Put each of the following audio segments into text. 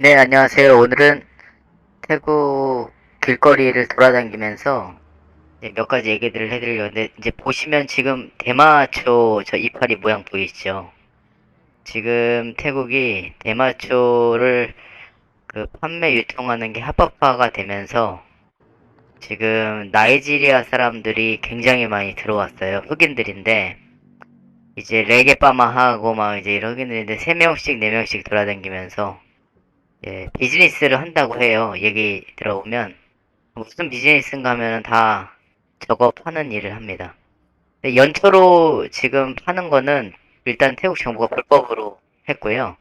네, 안녕하세요. 오늘은 태국 길거리를 돌아다니면서 몇 가지 얘기들을 해드리려고 하는데, 이제 보시면 지금 대마초 저 이파리 모양 보이시죠? 지금 태국이 대마초를 그 판매 유통하는 게 합법화가 되면서 지금 나이지리아 사람들이 굉장히 많이 들어왔어요. 흑인들인데, 이제 레게빠마 하고 막 이제 이런 흑인들인데 3명씩 4명씩 돌아다니면서 예, 비즈니스를 한다고 해요. 얘기 들어보면 무슨 비즈니스인가 하면은 다 저거 파는 일을 합니다. 연초로 지금 파는 거는 일단 태국 정부가 불법으로 했고요.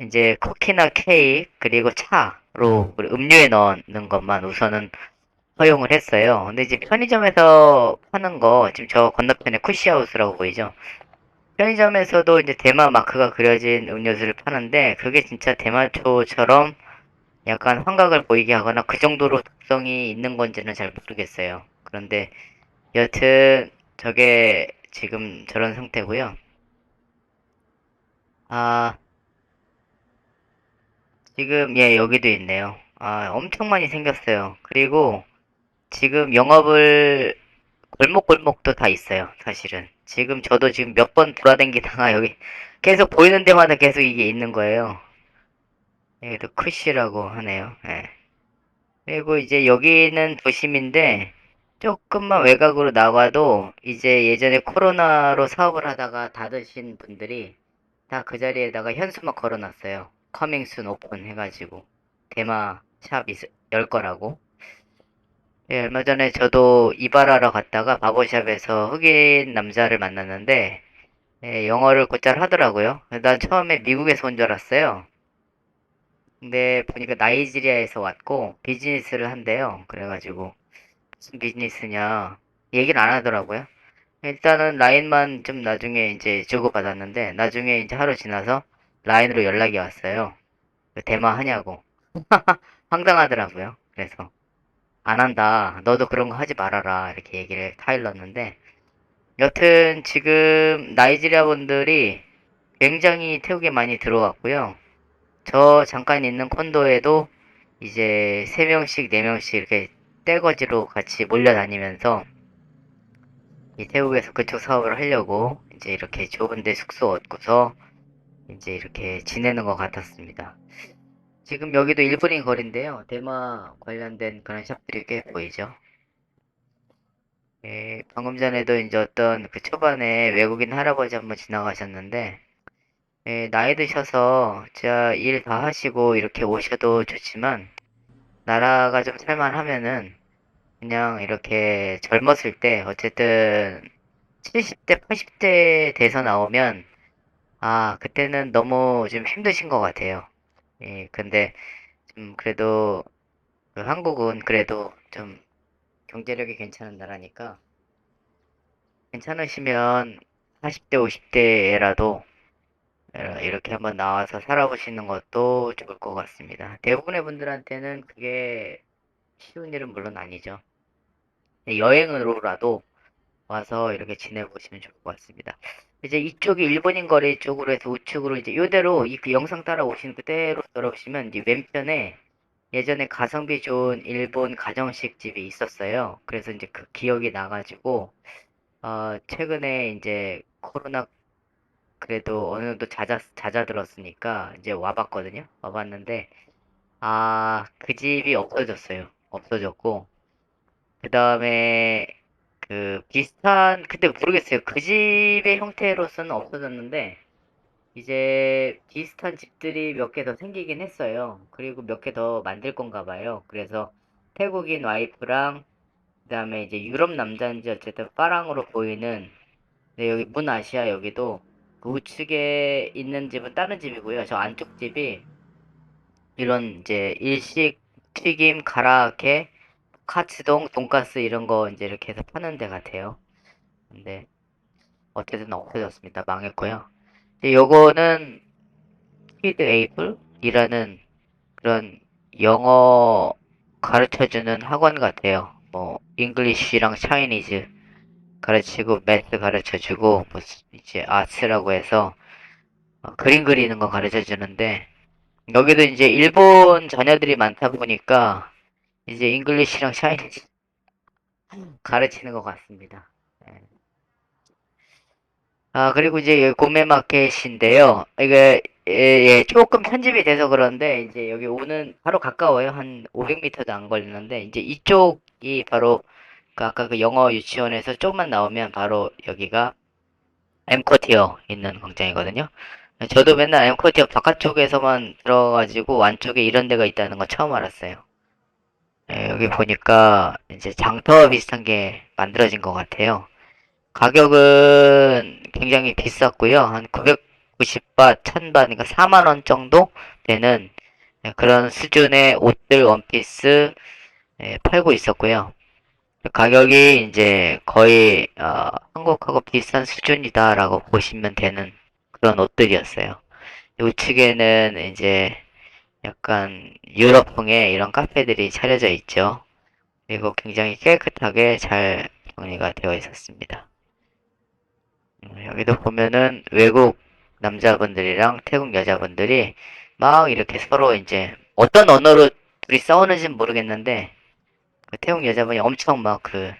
이제 쿠키나 케이크 그리고 차로 그리고 음료에 넣는 것만 우선은 허용을 했어요. 근데 이제 편의점에서 파는 거 지금 저 건너편에 쿠시하우스라고 보이죠? 편의점에서도 이제 대마 마크가 그려진 음료수를 파는데 그게 진짜 대마초처럼 약간 환각을 보이게 하거나 그 정도로 독성이 있는 건지는 잘 모르겠어요. 그런데 여튼 저게 지금 저런 상태고요. 아, 지금 예, 여기도 있네요. 아, 엄청 많이 생겼어요. 그리고 지금 영업을 골목골목도 다 있어요, 사실은. 지금 저도 지금 몇 번 돌아다니다가 여기 계속 보이는 데마다 계속 이게 있는 거예요. 여기도 쿠시라고 하네요. 예. 그리고 이제 여기는 도심인데 조금만 외곽으로 나가도 이제 예전에 코로나로 사업을 하다가 닫으신 분들이 다 그 자리에다가 현수막 걸어놨어요. 커밍순 오픈 해가지고 대마 샵 있, 열 거라고. 예, 얼마 전에 저도 이발하러 갔다가 바버샵에서 흑인 남자를 만났는데, 예, 영어를 곧잘 하더라고요. 난 처음에 미국에서 온 줄 알았어요. 근데 보니까 나이지리아에서 왔고, 비즈니스를 한대요. 그래가지고, 무슨 비즈니스냐, 얘기를 안 하더라고요. 일단은 라인만 좀 나중에 이제 주고받았는데, 나중에 이제 하루 지나서 라인으로 연락이 왔어요. 대마 하냐고. 황당하더라고요. 그래서. 안 한다. 너도 그런 거 하지 말아라. 이렇게 얘기를 타일렀는데, 여튼 지금 나이지리아 분들이 굉장히 태국에 많이 들어왔고요. 저 잠깐 있는 콘도에도 이제 3명씩, 4명씩 이렇게 떼거지로 같이 몰려다니면서 이 태국에서 그쪽 사업을 하려고 이제 이렇게 좋은 데 숙소 얻고서 이제 이렇게 지내는 것 같았습니다. 지금 여기도 일본인 거리인데요. 대마 관련된 그런 샵들이 꽤 보이죠. 예, 방금 전에도 이제 어떤 그 초반에 외국인 할아버지 한번 지나가셨는데, 예, 나이 드셔서 진짜 일 다 하시고 이렇게 오셔도 좋지만, 나라가 좀 살만하면은, 그냥 이렇게 젊었을 때, 어쨌든 70대, 80대 돼서 나오면, 아, 그때는 너무 좀 힘드신 것 같아요. 예, 근데 좀 그래도 그 한국은 그래도 좀 경제력이 괜찮은 나라니까 괜찮으시면 40대, 50대라도 이렇게 한번 나와서 살아보시는 것도 좋을 것 같습니다. 대부분의 분들한테는 그게 쉬운 일은 물론 아니죠. 여행으로라도 와서 이렇게 지내보시면 좋을 것 같습니다. 이제 이쪽이 일본인 거리 쪽으로 해서 우측으로 이제 요대로 이 그 영상 따라오시는 그대로 돌아오시면 이제 왼편에 예전에 가성비 좋은 일본 가정식 집이 있었어요. 그래서 이제 그 기억이 나가지고 어 최근에 이제 코로나 그래도 어느 정도 잦아 잦아들었으니까 이제 와봤거든요. 와봤는데 아 그 집이 없어졌어요. 없어졌고 그 다음에 그 비슷한 그때 모르겠어요. 그 집의 형태로서는 없어졌는데 이제 비슷한 집들이 몇 개 더 생기긴 했어요. 그리고 몇 개 더 만들 건가 봐요. 그래서 태국인 와이프랑 그다음에 이제 유럽 남자인지 어쨌든 파랑으로 보이는 네, 여기 문아시아 여기도 그 우측에 있는 집은 다른 집이고요. 저 안쪽 집이 이런 이제 일식 튀김 가라아케 카츠동, 돈가스 이런 거 이제 이렇게 해서 파는 데 같아요. 근데 어쨌든 없어졌습니다. 망했고요. 이제 요거는 키드 에이플이라는 그런 영어 가르쳐주는 학원 같아요. 뭐 잉글리쉬랑 차이니즈 가르치고 매스 가르쳐주고 뭐 이제 아츠라고 해서 어, 그림 그리는 거 가르쳐주는데 여기도 이제 일본 자녀들이 많다 보니까 이제 잉글리시랑 차이니즈 가르치는 것 같습니다. 예. 아, 그리고 이제 구매 마켓인데요. 이게 예, 예, 조금 편집이 돼서 그런데 이제 여기 오는 바로 가까워요. 한 500m도 안 걸리는데 이제 이쪽이 바로 그 아까 그 영어 유치원에서 조금만 나오면 바로 여기가 엠코티어 있는 광장이거든요. 저도 맨날 엠코티어 바깥쪽에서만 들어가지고 안쪽에 이런 데가 있다는 거 처음 알았어요. 예, 여기 보니까 이제 장터 비슷한 게 만들어진 것 같아요. 가격은 굉장히 비쌌고요. 한 990바, 1000바, 그러니까 4만원 정도 되는 예, 그런 수준의 옷들, 원피스 예, 팔고 있었고요. 가격이 이제 거의 어, 한국하고 비슷한 수준이다라고 보시면 되는 그런 옷들이었어요. 우측에는 이제 약간 유럽풍의 이런 카페들이 차려져 있죠. 그리고 굉장히 깨끗하게 잘 정리가 되어 있었습니다. 음, 여기도 보면은 외국 남자분들이랑 태국 여자분들이 막 이렇게 서로 이제 어떤 언어로 둘이 싸우는지는 모르겠는데 그 태국 여자분이 엄청 막 그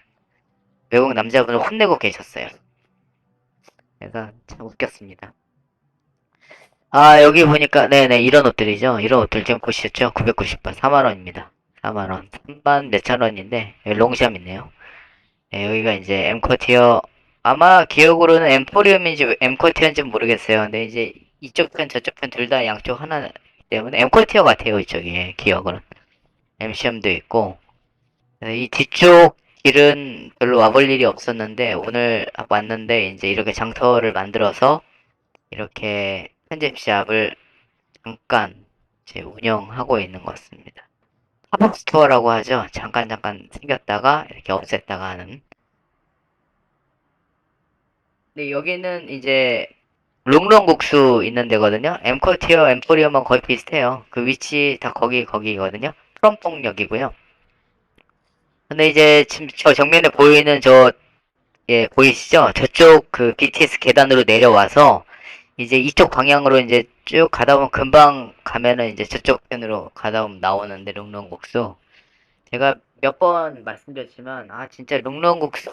외국 남자분을 혼내고 계셨어요. 그래서 참 웃겼습니다. 아, 여기 보니까, 네네, 이런 옷들이죠. 이런 옷들 지금 보시죠? 990번, 4만원입니다. 4만원. 3만 몇천 원인데, 여기 롱샵 있네요. 네, 여기가 이제 엠커티어, 아마 기억으로는 엠포리움인지 엠커티어인지 모르겠어요. 근데 이제 이쪽 편, 저쪽 편 둘 다 양쪽 하나 때문에 엠커티어 같아요, 이쪽이. 기억으로는. MCM도 있고, 네, 이 뒤쪽 길은 별로 와볼 일이 없었는데, 오늘 왔는데, 이제 이렇게 장터를 만들어서, 이렇게 편집샵을 잠깐 이제 운영하고 있는 것 같습니다. 팝업 스토어라고 하죠. 잠깐 잠깐 생겼다가 이렇게 없앴다가 하는. 근데 여기는 이제 롱롱국수 있는 데거든요. 엠커티어, 엠포리엄은 거의 비슷해요. 그 위치 다 거기 거기거든요. 프롬퐁역이고요. 근데 이제 지금 저 정면에 보이는 저 예, 보이시죠? 저쪽 그 BTS 계단으로 내려와서 이제 이쪽 방향으로 이제 쭉 가다 보면 금방 가면은 이제 저쪽 편으로 가다 보면 나오는데 롱롱국수. 제가 몇 번 말씀드렸지만 아 진짜 롱롱국수.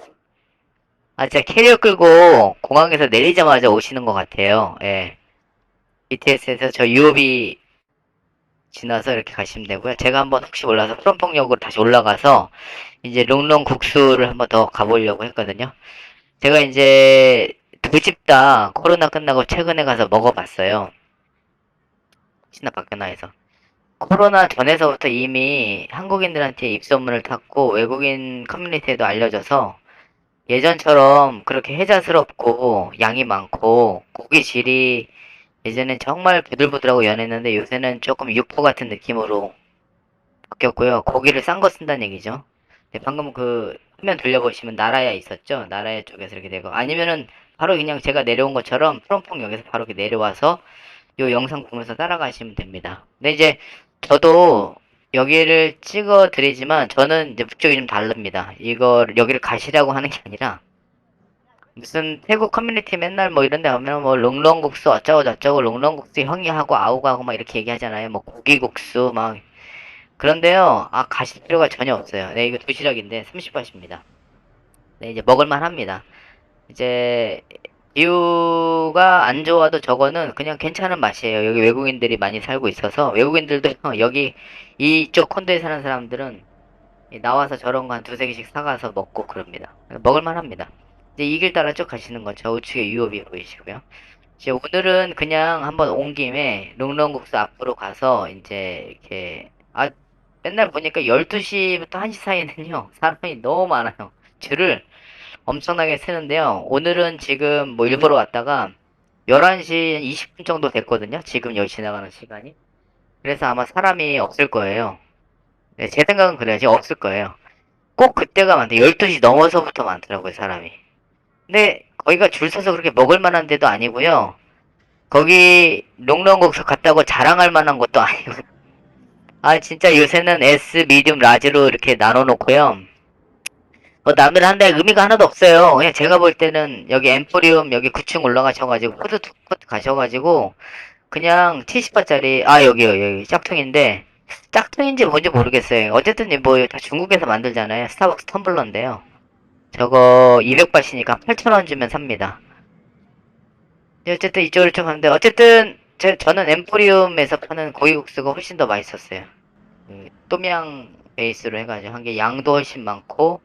아 진짜 캐리어 끌고 공항에서 내리자마자 오시는 것 같아요. 예. BTS에서 저 UOB 지나서 이렇게 가시면 되고요. 제가 한번 혹시 몰라서 프롬퐁역으로 다시 올라가서 이제 롱롱국수를 한번 더 가보려고 했거든요. 제가 이제 두 집 다 코로나 끝나고 최근에 가서 먹어봤어요. 밖에 나해서. 코로나 전에서부터 이미 한국인들한테 입소문을 탔고 외국인 커뮤니티에도 알려져서 예전처럼 그렇게 혜자스럽고 양이 많고 고기 질이 예전엔 정말 부들부들하고 연했는데 요새는 조금 육포 같은 느낌으로 바뀌었고요. 고기를 싼 거 쓴다는 얘기죠. 네, 방금 그 화면 돌려보시면 나라야 있었죠? 나라야 쪽에서 이렇게 되고 아니면은 바로 그냥 제가 내려온 것처럼 프롬퐁역에서 바로 이렇게 내려와서 요 영상 보면서 따라가시면 됩니다. 근데 이제 저도 여기를 찍어 드리지만 저는 이제 목적이 좀 다릅니다. 이걸 여기를 가시라고 하는 게 아니라 무슨 태국 커뮤니티 맨날 뭐 이런 데 가면 뭐 롱롱국수 어쩌고 저쩌고 롱롱국수 형이 하고 아우가 하고 막 이렇게 얘기하잖아요. 뭐 고기국수 막 그런데요. 아 가실 필요가 전혀 없어요. 네 이거 도시락인데 30바트입니다. 네 이제 먹을만 합니다. 이제 뷰가 안 좋아도 저거는 그냥 괜찮은 맛이에요. 여기 외국인들이 많이 살고 있어서 외국인들도 여기 이쪽 콘도에 사는 사람들은 나와서 저런 거 한 두세 개씩 사가서 먹고 그럽니다. 먹을만 합니다. 이제 이 길 따라 쭉 가시는 거죠. 우측에 유업이 보이시고요. 이제 오늘은 그냥 한번 온 김에 롱롱국수 앞으로 가서 이제 이렇게 아 맨날 보니까 12시부터 1시 사이에는요 사람이 너무 많아요. 줄을 엄청나게 세는데요. 오늘은 지금 뭐 일부러 왔다가 11시 20분 정도 됐거든요. 지금 여기 지나가는 시간이. 그래서 아마 사람이 없을 거예요. 네, 제 생각은 그래요. 지금 없을 거예요. 꼭 그때가 많대. 12시 넘어서부터 많더라고요, 사람이. 근데 거기가 줄 서서 그렇게 먹을 만한 데도 아니고요. 거기 롱롱국수 갔다고 자랑할 만한 것도 아니고. 아, 진짜 요새는 S, 미디움, 라지로 이렇게 나눠 놓고요. 뭐 남들 한데 의미가 하나도 없어요. 그냥 제가 볼 때는 여기 엠포리움 여기 9층 올라가셔가지고 푸드코트 가셔가지고 그냥 70바짜리, 아, 여기요, 여기, 짝퉁인데, 짝퉁인지 뭔지 모르겠어요. 어쨌든, 뭐, 다 중국에서 만들잖아요. 스타벅스 텀블러인데요. 저거, 200바시니까 8,000원 주면 삽니다. 네, 어쨌든 이쪽을 좀 하는데, 어쨌든, 제, 저는 엠포리움에서 파는 고기국수가 훨씬 더 맛있었어요. 그, 또미양 베이스로 해가지고 한 게 양도 훨씬 많고,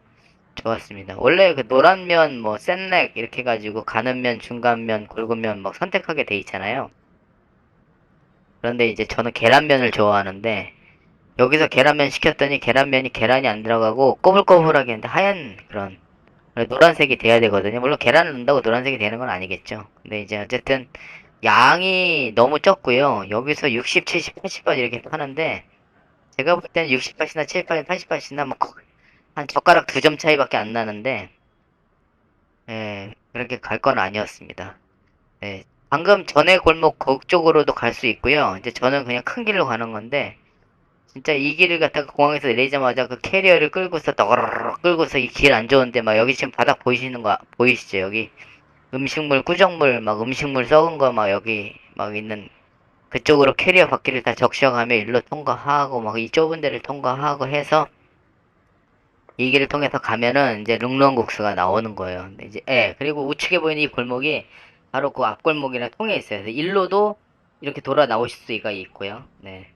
좋았습니다. 원래 그 노란 면, 뭐, 센렉, 이렇게 해가지고, 가는 면, 중간 면, 굵은 면, 막 선택하게 돼 있잖아요. 그런데 이제 저는 계란면을 좋아하는데, 여기서 계란면 시켰더니 계란면이 계란이 안 들어가고 꼬불꼬불하게 했는데 하얀 그런 노란색이 돼야 되거든요. 물론 계란을 넣는다고 노란색이 되는 건 아니겠죠. 근데 이제 어쨌든 양이 너무 적고요. 여기서 60, 70, 80번 이렇게 파는데 제가 볼 때는 60바트나 70바트, 80바트나 뭐 한 젓가락 두 점 차이밖에 안 나는데 예, 그렇게 갈 건 아니었습니다. 예, 방금 전에 골목 그쪽으로도 갈 수 있고요. 이제 저는 그냥 큰 길로 가는 건데 진짜 이 길을 갖다가 공항에서 내리자마자 그 캐리어를 끌고서 떠르르 끌고서 이 길 안 좋은데 막 여기 지금 바닥 보이시는 거 보이시죠? 여기 음식물 꾸정물 막 음식물 썩은 거 막 여기 막 있는 그쪽으로 캐리어 바퀴를 다 적셔가며 일로 통과하고 막 이 좁은 데를 통과하고 해서 이 길을 통해서 가면은 이제 룽롱국수가 나오는 거예요. 이제 예 그리고 우측에 보이는 이 골목이 바로 그 앞골목이랑 통해 있어요. 그래서 일로도 이렇게 돌아 나오실 수가 있고요. 네.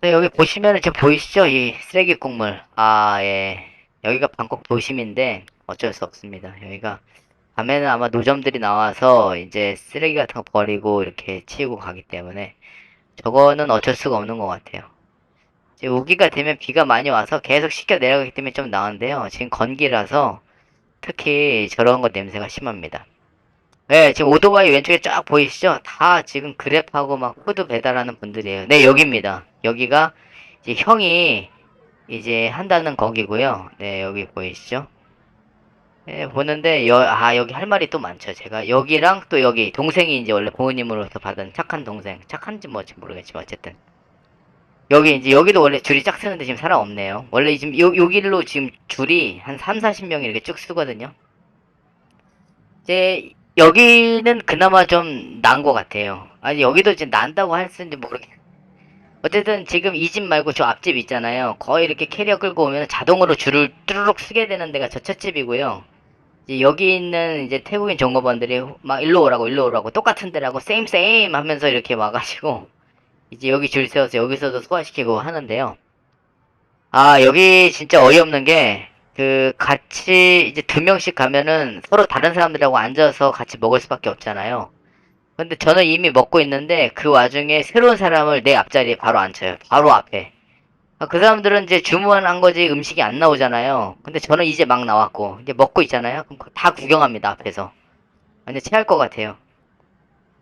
네, 여기 보시면은 지금 보이시죠? 이 쓰레기 국물. 아, 예. 여기가 방콕 도심인데 어쩔 수 없습니다. 여기가 밤에는 아마 노점들이 나와서 이제 쓰레기 같은 거 버리고 이렇게 치우고 가기 때문에 저거는 어쩔 수가 없는 것 같아요. 이제 우기가 되면 비가 많이 와서 계속 씻겨 내려가기 때문에 좀 나은데요. 지금 건기라서 특히 저런 것 냄새가 심합니다. 네, 지금 오토바이 왼쪽에 쫙 보이시죠? 다 지금 그랩하고 막 푸드 배달하는 분들이에요. 네, 여기입니다. 여기가 이제 형이 이제 한다는 거기고요. 네, 여기 보이시죠? 네, 보는데 여, 아, 여기 할 말이 또 많죠. 제가 여기랑 또 여기 동생이 이제 원래 부모님으로부터 받은 착한 동생. 착한지 뭐지 모르겠지만 어쨌든 여기 이제 여기도 원래 줄이 쫙 서는데 지금 사람 없네요. 원래 지금 요, 요 길로 지금 줄이 한 3, 40명이 이렇게 쭉 쓰거든요. 이제 여기는 그나마 좀 나은 것 같아요. 아니 여기도 이제 난다고 할 수인지 모르겠. 어쨌든 지금 이 집 말고 저 앞집 있잖아요. 거의 이렇게 캐리어 끌고 오면 자동으로 줄을 뚜루룩 쓰게 되는 데가 저 첫집이고요. 여기 있는 이제 태국인 종업원들이 막 일로 오라고 일로 오라고 똑같은 데라고 세임 세임 하면서 이렇게 와가지고 이제 여기 줄 세워서 여기서도 소화시키고 하는데요. 아 여기 진짜 어이없는 게 그 같이 이제 두 명씩 가면은 서로 다른 사람들하고 앉아서 같이 먹을 수밖에 없잖아요. 근데 저는 이미 먹고 있는데 그 와중에 새로운 사람을 내 앞자리에 바로 앉혀요. 바로 앞에. 아, 그 사람들은 이제 주문한 거지 음식이 안 나오잖아요. 근데 저는 이제 막 나왔고 이제 먹고 있잖아요. 그럼 다 구경합니다 앞에서. 완전 체할 것 같아요.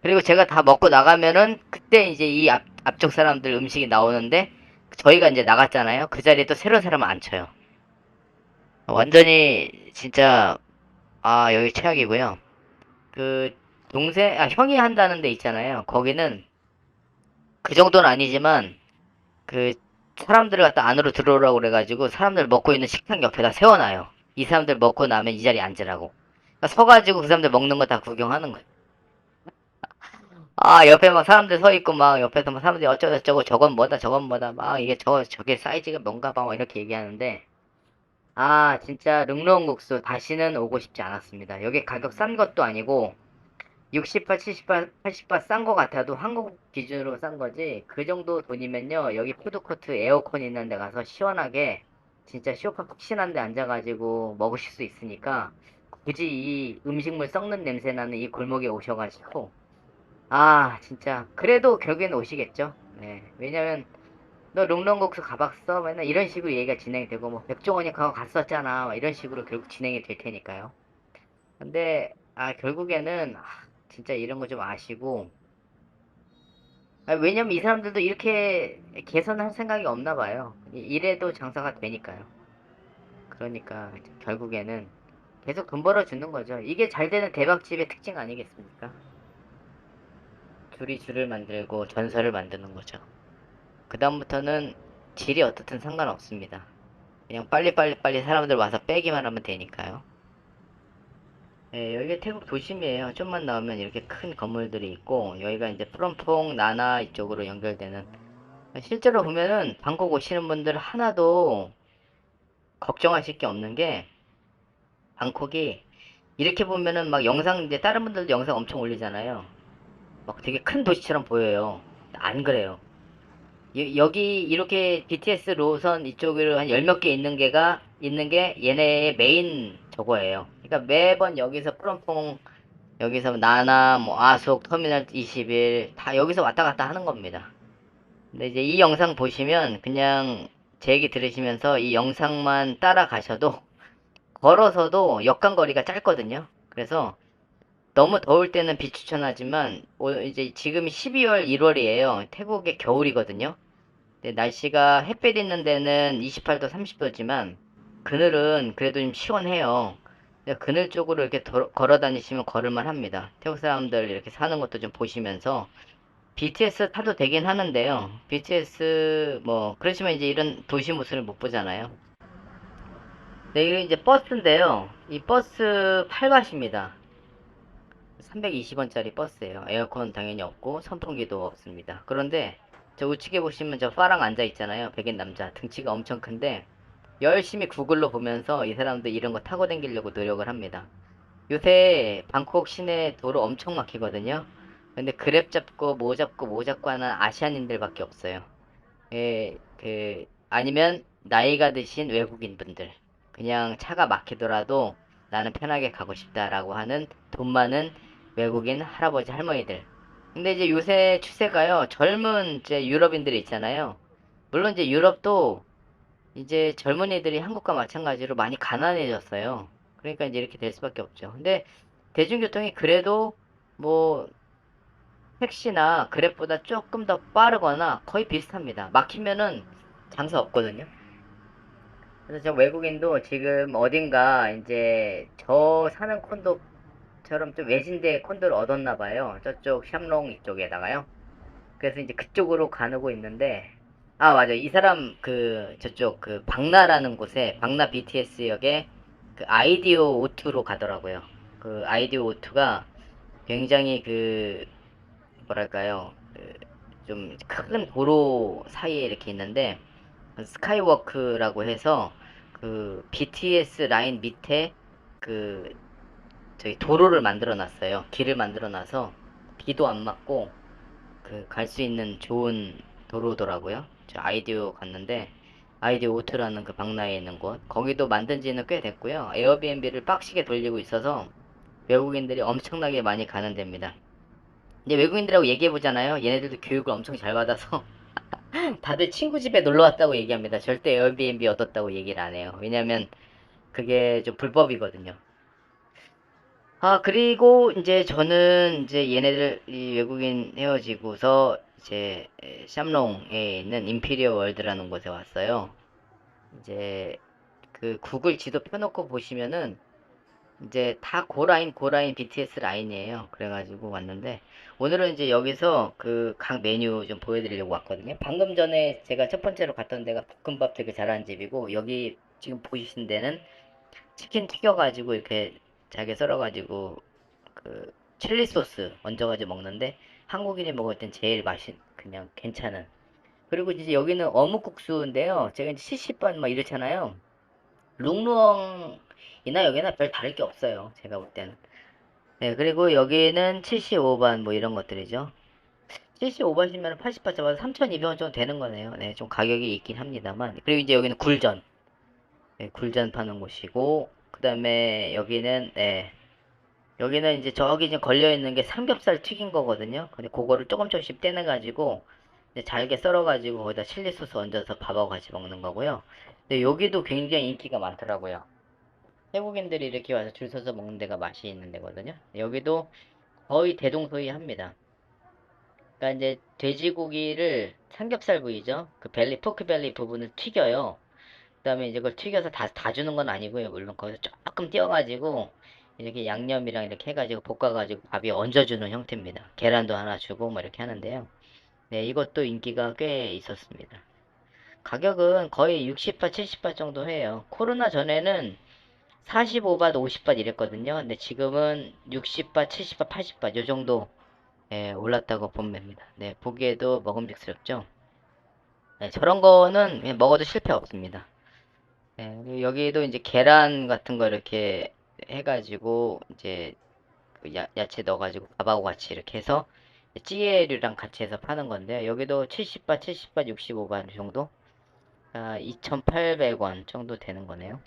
그리고 제가 다 먹고 나가면은 그때 이제 이 앞, 앞쪽 사람들 음식이 나오는데 저희가 이제 나갔잖아요. 그 자리에 또 새로운 사람을 앉혀요. 완전히 진짜 아 여기 최악이고요. 그 동생 아 형이 한다는 데 있잖아요. 거기는 그 정도는 아니지만 그 사람들을 갖다 안으로 들어오라고 그래가지고 사람들 먹고 있는 식탁 옆에다 세워놔요. 이 사람들 먹고 나면 이 자리에 앉으라고. 그러니까 서가지고 그 사람들 먹는 거 다 구경하는 거예요. 아 옆에 막 사람들 서 있고 막 옆에서 막 사람들이 어쩌고저쩌고 저건 뭐다 저건 뭐다 막 이게 저 저게 사이즈가 뭔가 봐 막 이렇게 얘기하는데 아, 진짜 릉롱국수 다시는 오고 싶지 않았습니다. 여기 가격 싼 것도 아니고 60바, 70바, 80바 싼 거 같아도 한국 기준으로 싼 거지. 그 정도 돈이면요. 여기 푸드코트 에어컨 있는 데 가서 시원하게 진짜 쇼파 푹신한 데 앉아가지고 먹으실 수 있으니까 굳이 이 음식물 썩는 냄새 나는 이 골목에 오셔가지고 아, 진짜. 그래도 결국에는 오시겠죠. 네. 왜냐면 너 롱롱국수 가봤어? 맨날 이런 식으로 얘기가 진행이 되고 뭐 백종원이 가고 갔었잖아. 막 이런 식으로 결국 진행이 될 테니까요. 근데 아 결국에는 아, 진짜 이런 거 좀 아시고. 아, 왜냐면 이 사람들도 이렇게 개선할 생각이 없나 봐요. 이- 이래도 장사가 되니까요. 그러니까 결국에는 계속 돈 벌어주는 거죠. 이게 잘 되는 대박집의 특징 아니겠습니까 줄이 줄을 만들고 전설을 만드는 거죠 그다음부터는 질이 어떻든 상관없습니다. 그냥 빨리빨리 빨리 사람들 와서 빼기만 하면 되니까요. 예, 여기가 태국 도심이에요. 좀만 나오면 이렇게 큰 건물들이 있고, 여기가 이제 프롬퐁, 나나 이쪽으로 연결되는. 실제로 보면은 방콕 오시는 분들 하나도 걱정하실 게 없는 게, 방콕이 이렇게 보면은 막 영상, 이제 다른 분들도 영상 엄청 올리잖아요. 막 되게 큰 도시처럼 보여요. 안 그래요. 여- 여기 이렇게 BTS 로선 이쪽으로 한 열 몇 개 있는 게가 있는 게 얘네의 메인 저거예요. 그러니까 매번 여기서 프롬퐁 여기서 나나 뭐 아속 터미널 21 다 여기서 왔다 갔다 하는 겁니다. 근데 이제 이 영상 보시면 그냥 제 얘기 들으시면서 이 영상만 따라가셔도 걸어서도 역간 거리가 짧거든요. 그래서 너무 더울 때는 비추천하지만 오- 이제 지금이 12월 1월이에요. 태국의 겨울이거든요. 날씨가 햇빛 있는 데는 28도, 30도지만 그늘은 그래도 좀 시원해요. 그늘 쪽으로 이렇게 더- 걸어 다니시면 걸을만 합니다. 태국 사람들 이렇게 사는 것도 좀 보시면서 BTS 타도 되긴 하는데요. BTS 뭐 그렇지만 이제 이런 도시 모습을 못 보잖아요. 네, 이게 이제 버스인데요. 이 버스 팔밭입니다. 320원짜리 버스예요. 에어컨 당연히 없고 선풍기도 없습니다. 그런데 저 우측에 보시면 저 파랑 앉아 있잖아요. 백인 남자 등치가 엄청 큰데 열심히 구글로 보면서 이 사람도 이런 거 타고 다니려고 노력을 합니다. 요새 방콕 시내 도로 엄청 막히거든요. 근데 그랩 잡고 뭐 잡고 뭐 잡고 하는 아시안인들밖에 없어요. 예, 그 아니면 나이가 드신 외국인 분들 그냥 차가 막히더라도 나는 편하게 가고 싶다라고 하는 돈 많은 외국인 할아버지 할머니들. 근데 이제 요새 추세가요. 젊은 이제 유럽인들이 있잖아요. 물론 이제 유럽도 이제 젊은이들이 한국과 마찬가지로 많이 가난해졌어요. 그러니까 이제 이렇게 될 수밖에 없죠. 근데 대중교통이 그래도 뭐 택시나 그랩보다 조금 더 빠르거나 거의 비슷합니다. 막히면은 장사 없거든요. 그래서 저 외국인도 지금 어딘가 이제 저 사는 콘도 처럼 좀 외진데 콘도를 얻었나 봐요. 저쪽 샴롱 이쪽에다가요. 그래서 이제 그쪽으로 가고 있는데 아 맞아 이 사람 그 저쪽 그 박나라는 곳에 박나 BTS 역에 그 아이디오 O2로 가더라고요. 그 아이디오 O2가 굉장히 그 뭐랄까요 그 좀 큰 도로 사이에 이렇게 있는데 스카이워크라고 해서 그 BTS 라인 밑에 그 저기 도로를 만들어 놨어요. 길을 만들어 놔서 비도 안 맞고 그 갈 수 있는 좋은 도로더라고요. 저 아이디오 갔는데 아이디오 오트라는 그 박나에 있는 곳 거기도 만든 지는 꽤 됐고요. 에어비앤비를 빡시게 돌리고 있어서 외국인들이 엄청나게 많이 가는 데입니다. 이제 외국인들하고 얘기해 보잖아요. 얘네들도 교육을 엄청 잘 받아서 다들 친구 집에 놀러 왔다고 얘기합니다. 절대 에어비앤비 얻었다고 얘기를 안 해요. 왜냐면 그게 좀 불법이거든요. 아, 그리고 이제 저는 이제 얘네들 이 외국인 헤어지고서 이제 에, 샴롱에 있는 임피리어 월드라는 곳에 왔어요. 이제 그 구글 지도 펴놓고 보시면은 이제 다 고라인 고라인 BTS 라인이에요. 그래가지고 왔는데 오늘은 이제 여기서 그 각 메뉴 좀 보여드리려고 왔거든요. 방금 전에 제가 첫 번째로 갔던 데가 볶음밥 되게 잘하는 집이고 여기 지금 보이신 데는 치킨 튀겨가지고 이렇게 잘게 썰어가지고 그 칠리 소스 얹어가지고 먹는데 한국인이 먹을 땐 제일 맛이 그냥 괜찮은. 그리고 이제 여기는 어묵국수인데요. 제가 이제 70번 막 이렇잖아요. 룽루엉이나 여기나 별 다를 게 없어요. 제가 볼 때는. 네, 그리고 여기는 75반 뭐 이런 것들이죠. 75반이면 80반 잡아서 3,200원 정도 되는 거네요. 네, 좀 가격이 있긴 합니다만. 그리고 이제 여기는 굴전. 네, 굴전 파는 곳이고, 그 다음에 여기는, 네, 여기는 이제 저기 이제 걸려있는 게 삼겹살 튀긴 거거든요. 근데 그거를 조금 조금씩 떼내가지고, 잘게 썰어가지고 거기다 칠리 소스 얹어서 밥하고 같이 먹는 거고요. 근데 여기도 굉장히 인기가 많더라고요. 태국인들이 이렇게 와서 줄 서서 먹는 데가 맛이 있는 데거든요. 여기도 거의 대동소이합니다. 그러니까 이제 돼지고기를 삼겹살 부위죠. 그 벨리, 포크 벨리 부분을 튀겨요. 그다음에 이제 그걸 튀겨서 다, 다 주는 건 아니고요. 물론 거기서 조금 띄어가지고 이렇게 양념이랑 이렇게 해가지고 볶아가지고 밥에 얹어주는 형태입니다. 계란도 하나 주고 뭐 이렇게 하는데요. 네, 이것도 인기가 꽤 있었습니다. 가격은 거의 60바, 70바 정도 해요. 코로나 전에는 45밭, 50밭 이랬거든요. 근데 지금은 60밭, 70밭, 80밭 요 정도 예, 올랐다고 보면 됩니다. 네, 보기에도 먹음직스럽죠. 네, 저런 거는 먹어도 실패 없습니다. 네, 여기도 이제 계란 같은 거 이렇게 해가지고 이제 그 야, 야채 넣어가지고 밥하고 같이 이렇게 해서 찌개류랑 같이 해서 파는 건데 여기도 70바, 70바, 65바 정도 아, 2,800원 정도 되는 거네요.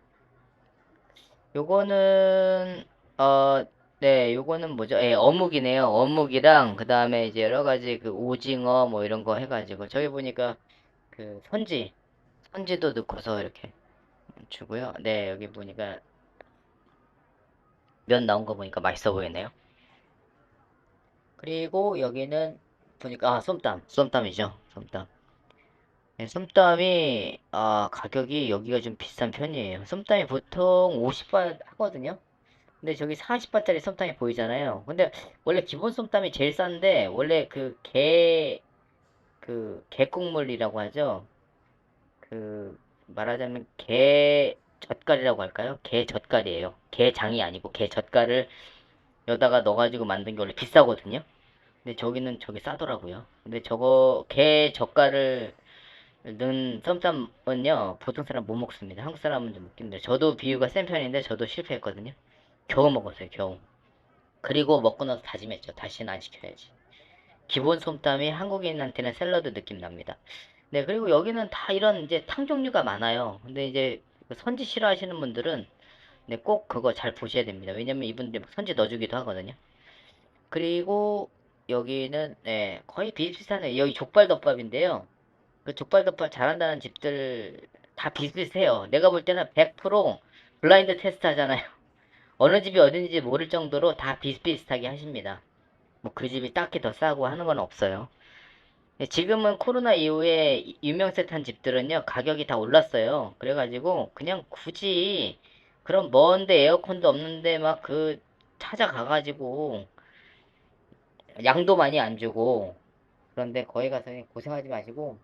요거는 어, 네, 요거는 뭐죠? 예, 어묵이네요. 어묵이랑 그 다음에 이제 여러 가지 그 오징어 뭐 이런 거 해가지고 저기 보니까 그 선지, 선지도 넣고서 이렇게 주고요. 네, 여기 보니까 면 나온 거 보니까 맛있어 보이네요. 그리고 여기는 보니까 아 쏨땀 쏨땀이죠 쏨땀. 네, 쏨땀이 아 가격이 여기가 좀 비싼 편이에요. 쏨땀이 보통 50바 하거든요? 근데 저기 40바짜리 쏨땀이 보이잖아요. 근데 원래 기본 쏨땀이 제일 싼데 원래 그게그 게국물이라고 하죠? 그 말하자면 게 젓갈이라고 할까요 게 젓갈이에요 게장이 아니고 게 젓갈을 여다가 넣어가지고 만든 게 원래 비싸거든요. 근데 저기는 저게 싸더라고요. 근데 저거 게 젓갈을 넣은 썸쌈은요 보통 사람 못 먹습니다. 한국 사람은 좀 힘들어요. 저도 비유가 센 편인데 저도 실패했거든요. 겨우 먹었어요. 겨우. 그리고 먹고 나서 다짐했죠. 다시는 안 시켜야지. 기본 솜땀이 한국인한테는 샐러드 느낌 납니다. 네 그리고 여기는 다 이런 이제 탕 종류가 많아요. 근데 이제 그 선지 싫어하시는 분들은 네, 꼭 그거 잘 보셔야 됩니다. 왜냐면 이분들이 막 선지 넣어주기도 하거든요. 그리고 여기는 네, 거의 비슷비슷하네요. 여기 족발덮밥인데요. 그 족발덮밥 잘한다는 집들 다 비슷비슷해요. 내가 볼 때는 100% 블라인드 테스트 하잖아요. 어느 집이 어딘지 모를 정도로 다 비슷비슷하게 하십니다. 뭐 그 집이 딱히 더 싸고 하는 건 없어요. 네, 지금은 코로나 이후에 유명세 탄 집들은요 가격이 다 올랐어요. 그래가지고 그냥 굳이 그럼 먼데 에어컨도 없는데 막 그 찾아가가지고 양도 많이 안 주고 그런데 거기 가서 고생하지 마시고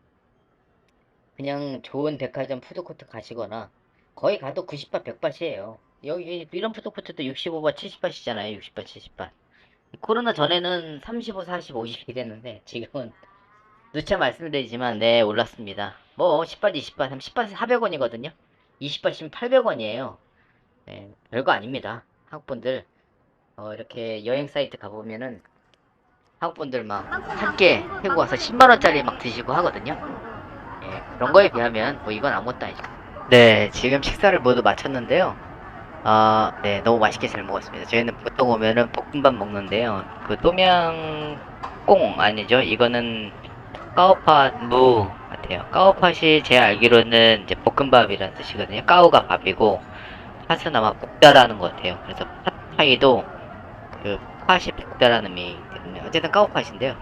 그냥 좋은 백화점 푸드코트 가시거나 거기 가도 90바 100바시에요. 여기 이런 푸드코트도 65바 70바시잖아요. 60바 70바 코로나 전에는 35 40 50 이랬는데 지금은 누차 말씀드리지만 네 올랐습니다 뭐 10바 20바 10바 400원이거든요 20바시면 800원이에요 네, 별거 아닙니다. 한국분들 어, 이렇게 여행 사이트 가보면은 한국분들 막한끼 해고 와서 10만 원짜리 막 드시고 하거든요. 예, 그런 거에 비하면 뭐 이건 아무것도 아니죠. 네, 지금 식사를 모두 마쳤는데요. 아, 네, 너무 맛있게 잘 먹었습니다. 저희는 보통 오면은 볶음밥 먹는데요. 그 또명꽁 아니죠? 이거는 까오팟 무 같아요. 까오팟이 제 알기로는 이제 볶음밥이라는 뜻이거든요. 까오가 밥이고 팥은 아마 볶다라는 것 같아요. 그래서 팥파이도 그 팥이 볶다라는 의미 때문에 어쨌든 까오팥인데요.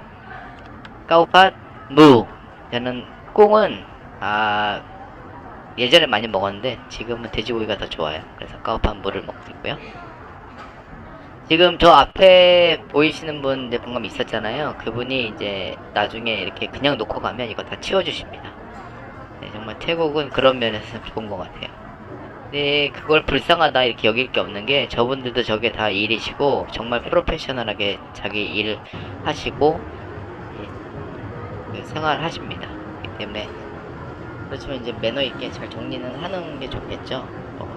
까오팥 무 저는 꽁은 아 예전에 많이 먹었는데 지금은 돼지고기가 더 좋아요. 그래서 까오팥 무를 먹고 있고요. 지금 저 앞에 보이시는 분 방금 있었잖아요. 그분이 이제 나중에 이렇게 그냥 놓고 가면 이거 다 치워주십니다. 네, 정말 태국은 그런 면에서 좋은 것 같아요. 네, 그걸 불쌍하다 이렇게 여길 게 없는 게 저분들도 저게 다 일이시고 정말 프로페셔널하게 자기 일 하시고 예, 그 생활하십니다. 그렇기 때문에 그렇지만 이제 매너 있게 잘 정리는 하는 게 좋겠죠. 뭐,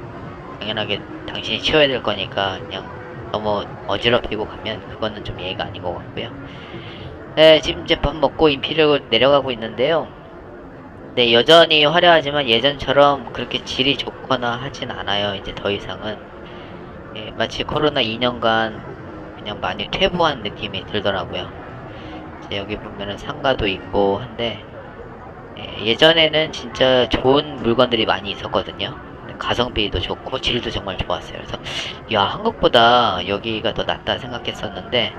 당연하게 당신이 치워야 될 거니까 그냥 너무 어지럽히고 가면 그거는 좀 예의가 아닌 것 같고요. 네, 지금 이제 밥 먹고 인피를 내려가고 있는데요. 네, 여전히 화려하지만 예전처럼 그렇게 질이 좋거나 하진 않아요. 이제 더 이상은. 예, 마치 코로나 2년간 그냥 많이 퇴보한 느낌이 들더라고요. 이제 여기 보면은 상가도 있고 한데, 예, 예전에는 진짜 좋은 물건들이 많이 있었거든요. 가성비도 좋고 질도 정말 좋았어요. 그래서, 야, 한국보다 여기가 더 낫다 생각했었는데,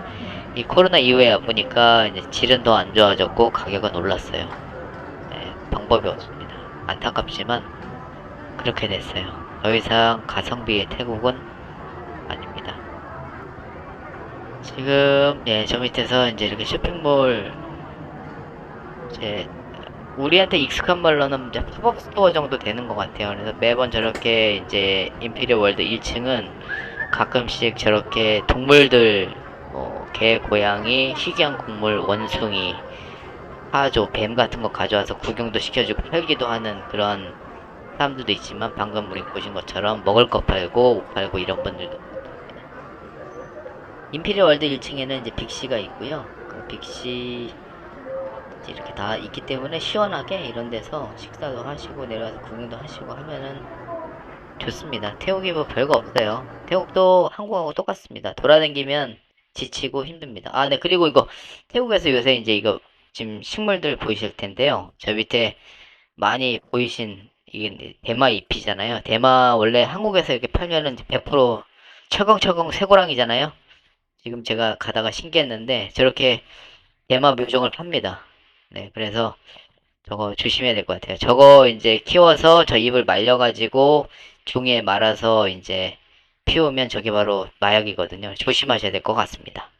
이 코로나 이후에 보니까 이제 질은 더 안 좋아졌고 가격은 올랐어요. 네, 방법이 없습니다. 안타깝지만 그렇게 됐어요. 더 이상 가성비의 태국은 아닙니다. 지금 예, 저 밑에서 이제 이렇게 쇼핑몰 이제 우리한테 익숙한 말로는 이제 팝업 스토어 정도 되는 것 같아요. 그래서 매번 저렇게 이제 임피리얼 월드 1층은 가끔씩 저렇게 동물들, 뭐, 개, 고양이, 희귀한 곡물, 원숭이, 하조, 뱀 같은 거 가져와서 구경도 시켜주고 팔기도 하는 그런 사람들도 있지만 방금 우리 보신 것처럼 먹을 거 팔고 옷 팔고 이런 분들도 임피리얼 월드 1층에는 이제 빅시가 있고요. 그 빅시 이렇게 다 있기 때문에 시원하게 이런 데서 식사도 하시고 내려가서 구경도 하시고 하면은 좋습니다. 태국이 뭐 별거 없어요. 태국도 한국하고 똑같습니다. 돌아다니면 지치고 힘듭니다. 아, 네. 그리고 이거 태국에서 요새 이제 이거 지금 식물들 보이실 텐데요. 저 밑에 많이 보이신 이게 대마 잎이잖아요. 대마 원래 한국에서 이렇게 팔면은 이제 100% 철컹철컹 쇠고랑이잖아요. 지금 제가 가다가 신기했는데 저렇게 대마 묘종을 팝니다. 네, 그래서 저거 조심해야 될 것 같아요. 저거 이제 키워서 저 잎을 말려가지고 종이에 말아서 이제 피우면 저게 바로 마약이거든요. 조심하셔야 될 것 같습니다.